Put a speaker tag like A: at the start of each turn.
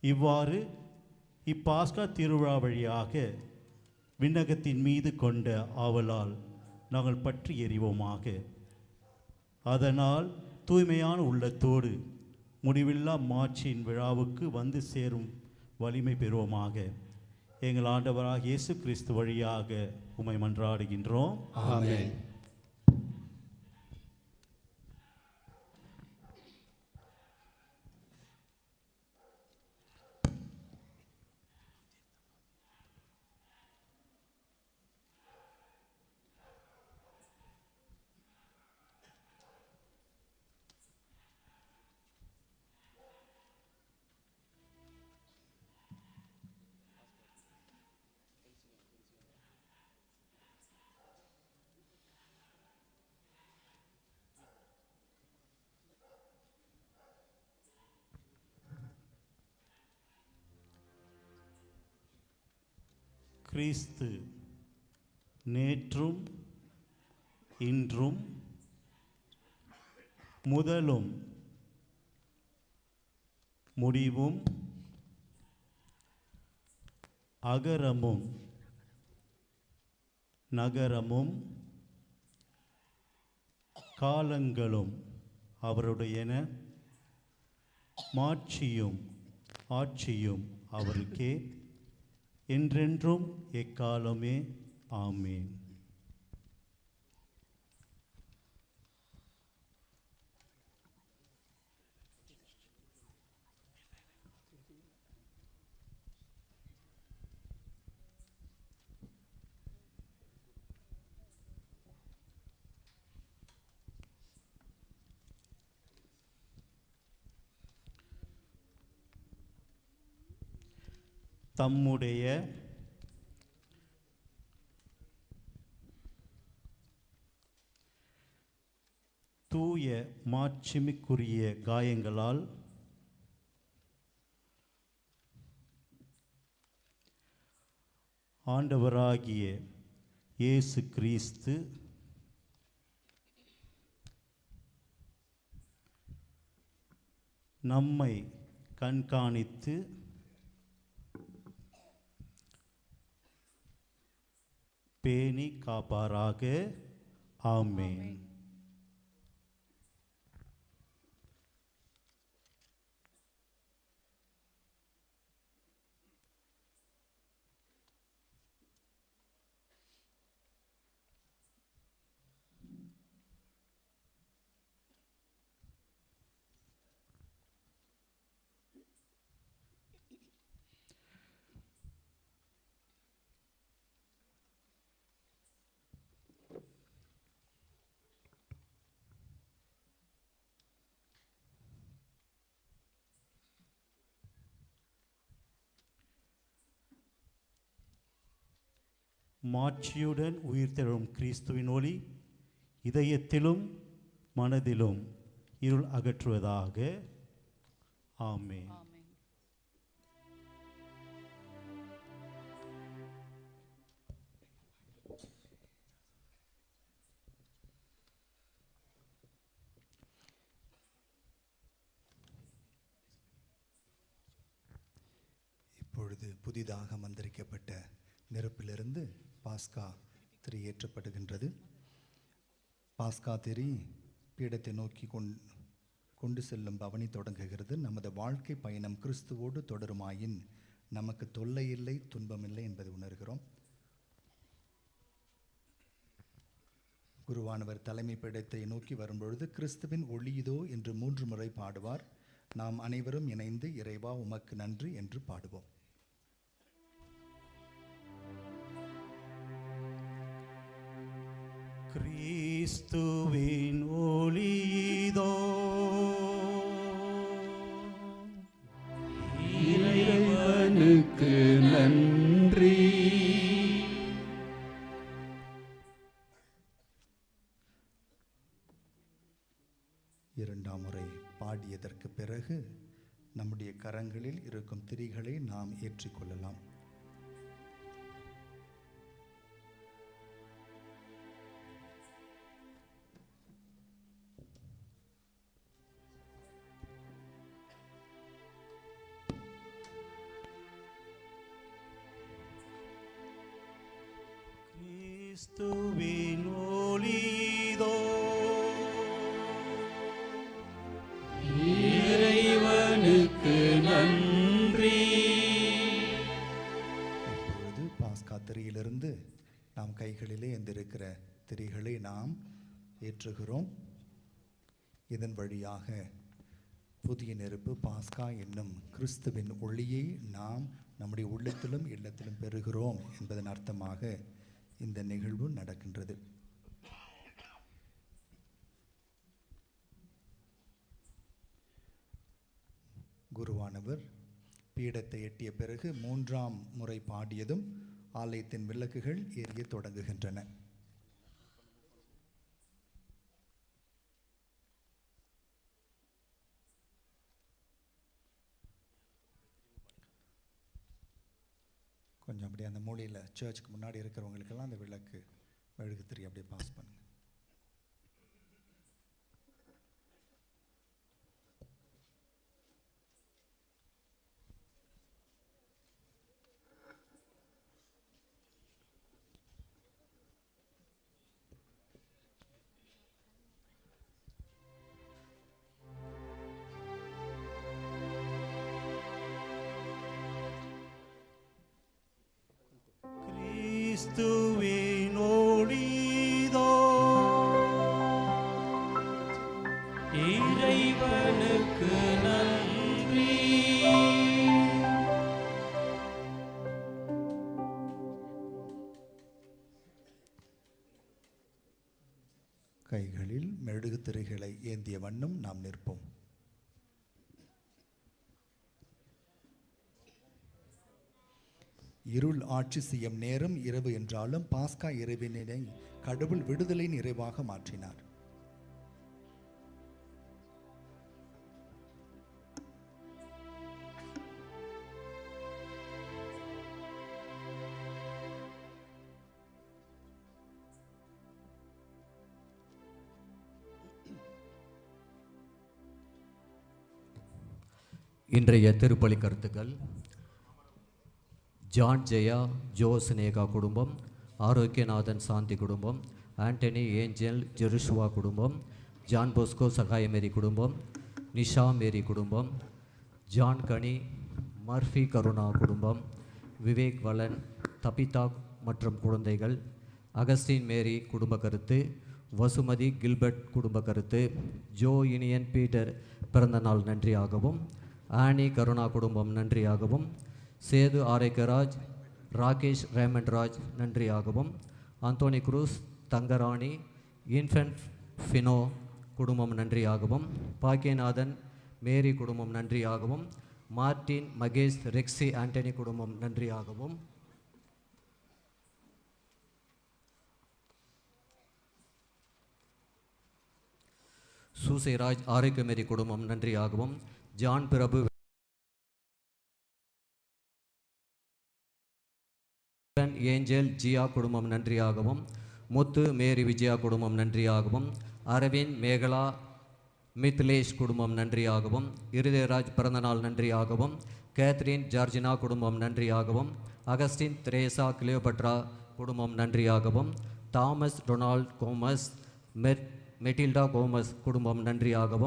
A: இவ்வாறு இப்பாஸ்கா திருவிழா வழியாக விண்ணகத்தின் மீது கொண்ட ஆவலால் நாங்கள் பற்றி எறிவோமாக. அதனால் தூய்மையான உள்ளத்தோடு முடிவில்லா மாட்சியின் விழாவுக்கு வந்து சேரும் வலிமை பெறுவோமாக. எங்கள் ஆண்டவராக இயேசு கிறிஸ்து வழியாக உமை மன்றாடுகின்றோம்.
B: ஆமேன்.
A: கிறிஸ்து நேற்றும் இன்றும் முதலும் முடிவும் அகரமும் நகரமும் காலங்களும் அவருடையன. மாட்சியும் ஆட்சியும் அவருக்கே என்றென்றும் எக்காலமே. ஆமேன். தம்முடைய தூய மாட்சிமிக்குரிய காயங்களால் ஆண்டவராகிய இயேசு கிறிஸ்து நம்மை கண்காணித்து பேணி காப்பாராக ஆமென் மாட்சியுடன் உயிர்த்தெழும் கிறிஸ்துவின் ஒளி இதயத்திலும் மனதிலும் இருள் அகற்றுவதாக. ஆமே
B: இப்பொழுது புதிதாக மந்திரிக்கப்பட்ட நெருப்பிலிருந்து பாஸ்கா திரி ஏற்றப்படுகின்றது. பாஸ்கா திரி பீடத்தை நோக்கி கொண் கொண்டு செல்லும் பவனி தொடங்குகிறது. நமது வாழ்க்கை பயணம் கிறிஸ்துவோடு தொடருமாயின் நமக்கு தொல்லை இல்லை துன்பமில்லை என்பதை உணர்கிறோம். குருவானவர் தலைமை பீடத்தை நோக்கி வரும்பொழுது கிறிஸ்துவின் ஒளியுதோ என்று மூன்று முறை பாடுவார். நாம் அனைவரும் இணைந்து இறைவா உமக்கு நன்றி என்று பாடுவோம்.
A: கிறிஸ்துவின் ஒளிதோ
C: இறைவனுக்கு நன்றி.
B: இரண்டாம் முறை பாடியதற்கு பிறகு நம்முடைய கரங்களில் இருக்கும் திரிகளை நாம் ஏற்றிக்கொள்ளலாம்.
A: கிறிஸ்துவின் ஒளிதோ
C: இறைவனுக்கு நன்றி
B: இப்பொழுது பாஸ்கா திரியிலிருந்து நாம் கைகளிலே எந்திருக்கிற திரிகளை நாம் ஏற்றுகிறோம். இதன் வழியாக புதிய நெருப்பு பாஸ்கா என்னும் கிறிஸ்துவின் ஒளியை நாம் நம்முடைய உள்ளத்திலும் இல்லத்திலும் பெறுகிறோம் என்பதன் அர்த்தமாக இந்த நிகழ்வு நடக்கின்றது. குருவானவர் பீடத்தை எட்டிய பிறகு மூன்றாம் முறை பாடியதும் ஆலயத்தின் விளக்குகள் எரிய தொடங்குகின்றன. கொஞ்சம் அப்படியே அந்த மூலையில் சர்ச்சுக்கு முன்னாடி இருக்கிறவங்களுக்கெல்லாம் அந்த விளக்கு மெழுகுத்திரி அப்படியே பாஸ் பண்ணுங்கள்
A: கிறிஸ்துவின் ஒளிதோ
C: இறைவனுக்கு நன்றி.
B: கைகளில் மெழுகுத்திரைகளை ஏந்திய வண்ணம் நாம் நிற்போம். இருள் ஆட்சி செய்யும் நேரம் இரவு என்றாலும் பாஸ்கா இரவினை கடவுள் விடுதலை நிறைவாக மாற்றினார்.
D: இன்றைய திருப்பலி கருத்துக்கள் ஜான் ஜெயா ஜோ சினேகா குடும்பம் ஆரோக்கியநாதன் சாந்தி குடும்பம் ஆண்டனி ஏஞ்சல் ஜெருஷுவா குடும்பம் ஜான் போஸ்கோ சகாயமேரி குடும்பம் நிஷா மேரி குடும்பம் ஜான் கனி மர்ஃபி கருணா குடும்பம் விவேக் வலன் தபிதா மற்றும் குழந்தைகள் அகஸ்டின் மேரி குடும்ப கருத்து வசுமதி கில்பர்ட் குடும்ப கருத்து ஜோ இனியன் பீட்டர் பிறந்தநாள் நன்றியாகவும் ஆனி கருணா குடும்பம் நன்றியாகவும் Sethu Arokiyaraj Rakesh Raymond Raj நன்றியாகவும். Anthony Cruz Thangarani Infant Fino குடும்பம் நன்றியாகவும். பாக்கியநாதன் மேரி குடும்பம் நன்றியாகவும். மார்டின் மகேஷ் ரெக்ஸி ஆண்டனி குடும்பம் நன்றியாகவும். சூசைராஜ் ஆரோக்கியமேரி குடும்பம் நன்றியாகவும். ஜான் பிரபு ஏஞ்சல் ஜியா குடும்பம் நன்றியாகவும் முத்து மேரி விஜயா குடும்பம் நன்றியாகவும் அரவிந்த் மேகலா மித்லேஷ் குடும்பம் நன்றியாகவும் இருதயராஜ் பிறந்தநாள் நன்றியாகவும் கேத்ரின் ஜார்ஜினா குடும்பம் நன்றியாகவும் அகஸ்டின் திரேசா கிளியோபட்ரா குடும்பம் நன்றியாகவும் Thomas Donald Gomez Mat Matilda Gomez குடும்பம் நன்றியாகவும்